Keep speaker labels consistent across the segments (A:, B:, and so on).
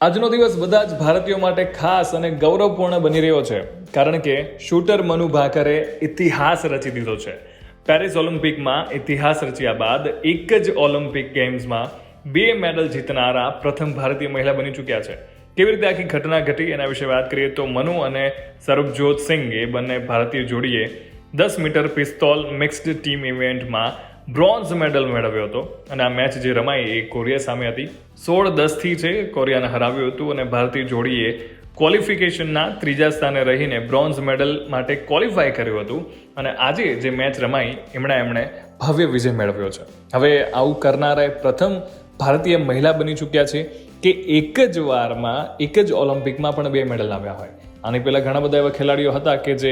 A: આજનો દિવસ બધા જ ભારતીયો માટે ખાસ અને ગૌરવપૂર્ણ બની રહ્યો છે. કારણ કે શૂટર મનુ ભાકરે ઇતિહાસ રચી દીધો છે. પેરિસ ઓલિમ્પિકમાં ઇતિહાસ રચ્યા બાદ એક જ ઓલિમ્પિક ગેમ્સમાં બે મેડલ જીતનારા પ્રથમ ભારતીય મહિલા બની ચૂક્યા છે. કેવી રીતે આખી ઘટના ઘટી એના વિશે વાત કરીએ તો મનુ અને સરબજોત સિંઘ એ બંને ભારતીય જોડીએ દસ મીટર પિસ્તોલ મિક્સ્ડ ટીમ ઇવેન્ટમાં બ્રોન્ઝ મેડલ મેળવ્યો હતો અને આ મેચ જે રમાઈ એ કોરિયા સામે હતી. સોળ દસથી છે કોરિયાને હરાવ્યું હતું અને ભારતીય જોડીએ ક્વોલિફિકેશનના ત્રીજા સ્થાને રહીને બ્રોન્ઝ મેડલ માટે ક્વોલિફાય કર્યું હતું અને આજે જે મેચ રમાઈ એમણે એમણે ભવ્ય વિજય મેળવ્યો છે. હવે આવું કરનારા પ્રથમ ભારતીય મહિલા બની ચૂક્યા છે કે એક જ વારમાં, એક જ ઓલિમ્પિકમાં પણ બે મેડલ લાવ્યા હોય. આની પહેલાં ઘણા બધા એવા ખેલાડીઓ હતા કે જે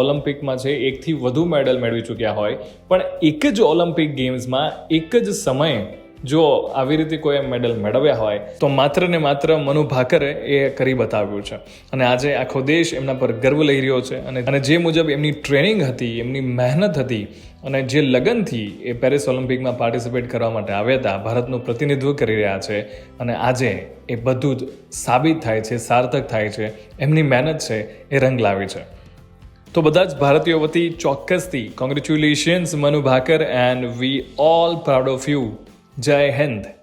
A: ઓલિમ્પિકમાં છે, એકથી વધુ મેડલ મેળવી ચૂક્યા હોય. પણ એક જ ઓલિમ્પિક ગેમ્સમાં એક જ સમયે જો આવી રીતે કોઈ મેડલ મેળવ્યા હોય, તો માત્ર ને માત્ર મનુ ભાકરે એ કરી બતાવ્યું છે. અને આજે આખો દેશ એમના પર ગર્વ લઈ રહ્યો છે. અને અને જે મુજબ એમની ટ્રેનિંગ હતી, એમની મહેનત હતી, અને જે લગનથી એ પેરિસ ઓલિમ્પિકમાં પાર્ટિસિપેટ કરવા માટે આવ્યા હતા, ભારતનું પ્રતિનિધિત્વ કરી રહ્યા છે. અને આજે એ બધું જ સાબિત થાય છે, સાર્થક થાય છે. એમની મહેનત છે, એ રંગ લાવી છે. તો બધા જ ભારતીયો વતી ચોક્કસથી congratulations Manu Bhaker and we all proud of you Jai Hind.